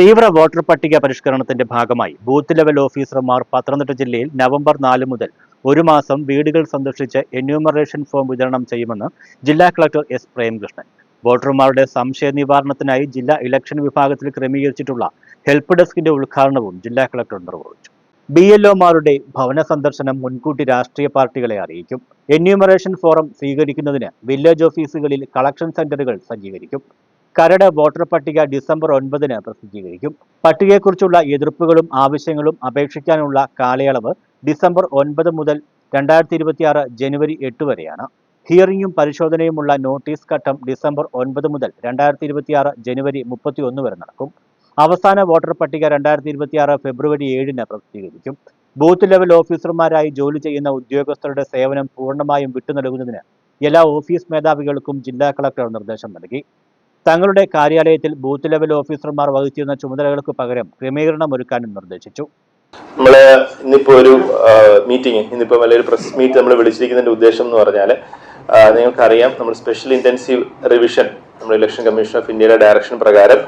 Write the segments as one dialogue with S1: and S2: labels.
S1: തീവ്ര വോട്ടർ പട്ടിക പരിഷ്കരണത്തിന്റെ ഭാഗമായി ബൂത്ത് ലെവൽ ഓഫീസർമാർ പത്തനംതിട്ട ജില്ലയിൽ നവംബർ നാല് മുതൽ ഒരു മാസം വീടുകൾ സന്ദർശിച്ച് എന്യൂമറേഷൻ ഫോം വിതരണം ചെയ്യുമെന്ന് ജില്ലാ കളക്ടർ എസ് പ്രേംകൃഷ്ണൻ. വോട്ടർമാരുടെ സംശയ നിവാരണത്തിനായി ജില്ലാ ഇലക്ഷൻ വിഭാഗത്തിൽ ക്രമീകരിച്ചിട്ടുള്ള ഹെൽപ്പ് ഡെസ്കിന്റെ ഉദ്ഘാടനവും ജില്ലാ കളക്ടർ നിർവഹിച്ചു. ബി എൽ ഒമാരുടെ ഭവന സന്ദർശനം മുൻകൂട്ടി രാഷ്ട്രീയ പാർട്ടികളെ അറിയിക്കും. എന്യൂമറേഷൻ ഫോറം സ്വീകരിക്കുന്നതിന് വില്ലേജ് ഓഫീസുകളിൽ കളക്ഷൻ സെന്ററുകൾ സജ്ജീകരിക്കും. കരട് വോട്ടർ പട്ടിക ഡിസംബർ ഒൻപതിന് പ്രസിദ്ധീകരിക്കും. പട്ടികയെക്കുറിച്ചുള്ള എതിർപ്പുകളും ആവശ്യങ്ങളും അപേക്ഷിക്കാനുള്ള കാലയളവ് ഡിസംബർ ഒൻപത് മുതൽ രണ്ടായിരത്തി ഇരുപത്തിയാറ് ജനുവരി എട്ട് വരെയാണ്. ഹിയറിംഗും പരിശോധനയുമുള്ള നോട്ടീസ് ഘട്ടം ഡിസംബർ ഒൻപത് മുതൽ രണ്ടായിരത്തി ഇരുപത്തിയാറ് ജനുവരി മുപ്പത്തി ഒന്ന് വരെ നടക്കും. അവസാന വോട്ടർ പട്ടിക രണ്ടായിരത്തി ഇരുപത്തിയാറ് ഫെബ്രുവരി ഏഴിന് പ്രസിദ്ധീകരിക്കും. ബൂത്ത് ലെവൽ ഓഫീസർമാരായി ജോലി ചെയ്യുന്ന ഉദ്യോഗസ്ഥരുടെ സേവനം പൂർണമായും വിട്ടു നൽകുന്നതിന് എല്ലാ ഓഫീസ് മേധാവികൾക്കും ജില്ലാ കളക്ടർ നിർദ്ദേശം നൽകി. തങ്ങളുടെ കാര്യാലയത്തിൽ ബൂത്ത് ലെവൽ ഓഫീസർമാർ വഹിച്ചിരുന്ന ചുമതലകൾക്ക് പകരം ക്രമീകരണം ഒരുക്കാനും നിർദ്ദേശിച്ചു.
S2: നമ്മൾ ഇന്നിപ്പോ ഒരു മീറ്റിംഗ് ഇന്നിപ്പോ വലിയൊരു പ്രസ് മീറ്റ് നമ്മൾ വിളിച്ചിരിക്കുന്നതിന്റെ ഉദ്ദേശം എന്ന് പറഞ്ഞാൽ നിങ്ങൾക്കറിയാം നമ്മൾ സ്പെഷ്യൽ ഇന്റൻസീവ് റിവിഷൻ നമ്മൾ ഇലക്ഷൻ കമ്മീഷൻ ഓഫ് ഇന്ത്യയുടെ ഡയറക്ഷൻ പ്രകാരം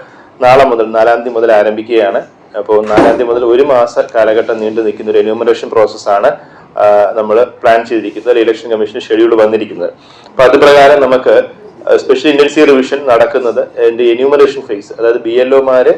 S2: നാളെ മുതൽ നാലാം തീയതി മുതൽ ആരംഭിക്കുകയാണ്. അപ്പോൾ നാലാം തീയതി മുതൽ ഒരു മാസ കാലഘട്ടം നീണ്ടു നിൽക്കുന്ന ഒരു എന്യൂമറേഷൻ പ്രോസസ്സാണ് നമ്മൾ പ്ലാൻ ചെയ്തിരിക്കുന്നത് ഇലക്ഷൻ കമ്മീഷൻ ഷെഡ്യൂൾ വന്നിരിക്കുന്നത്. അപ്പോൾ അത് പ്രകാരം നമുക്ക് സ്പെഷ്യൽ ഇന്റൻസീവ് റിവിഷൻ നടക്കുന്നത് എന്റെ എന്യൂമറേഷൻ ഫേസ് അതായത് ബി എൽ ഒമാര്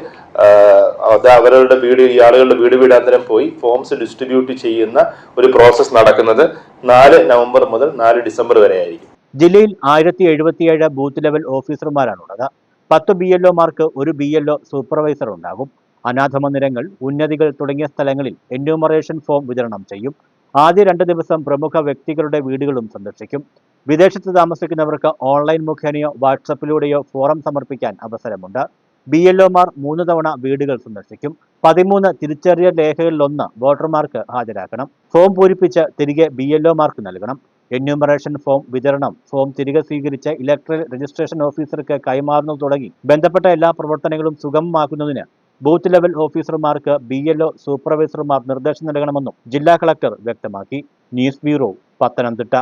S2: അത് അവരുടെ വീട് ഈ ആളുകളുടെ വീട് വീടാന്തരം പോയി ഫോംസ് ഡിസ്ട്രിബ്യൂട്ട് ചെയ്യുന്ന ഒരു പ്രോസസ് നടക്കുന്നത് നാല് നവംബർ മുതൽ നാല് ഡിസംബർ വരെ ആയിരിക്കും.
S1: ജില്ലയിൽ ആയിരത്തി എഴുപത്തിയേഴ് ബൂത്ത് ലെവൽ ഓഫീസർമാരാണുള്ളത് പത്ത് ബി എൽ ഒമാർക്ക് ഒരു ബി എൽ ഒ സൂപ്പർവൈസർ ഉണ്ടാകും. അനാഥ മന്ദിരങ്ങൾ ഉന്നതികൾ തുടങ്ങിയ സ്ഥലങ്ങളിൽ എന്യൂമറേഷൻ ഫോം വിതരണം ചെയ്യും. ആദ്യ രണ്ട് ദിവസം പ്രമുഖ വ്യക്തികളുടെ വീടുകളും സന്ദർശിക്കും. വിദേശത്ത് താമസിക്കുന്നവർക്ക് ഓൺലൈൻ മുഖേനയോ വാട്സപ്പിലൂടെയോ ഫോറം സമർപ്പിക്കാൻ അവസരമുണ്ട്. ബി എൽ ഒമാർ മൂന്ന് തവണ വീടുകൾ സന്ദർശിക്കും. പതിമൂന്ന് തിരിച്ചറിയൽ രേഖകളിലൊന്ന് വോട്ടർമാർക്ക് ഹാജരാക്കണം. ഫോം പൂരിപ്പിച്ച് തിരികെ ബി എൽ ഒമാർക്ക് നൽകണം. എന്യൂമറേഷൻ ഫോം വിതരണം ഫോം തിരികെ സ്വീകരിച്ച് ഇലക്ട്രൽ രജിസ്ട്രേഷൻ ഓഫീസർക്ക് കൈമാറുന്നത് തുടങ്ങി. ബന്ധപ്പെട്ട എല്ലാ പ്രവർത്തനങ്ങളും സുഗമമാക്കുന്നതിന് ബൂത്ത് ലെവൽ ഓഫീസർമാർക്ക് ബി സൂപ്പർവൈസർമാർ നിർദ്ദേശം നൽകണമെന്നും ജില്ലാ കളക്ടർ വ്യക്തമാക്കി. News bureau Pathanamthitta.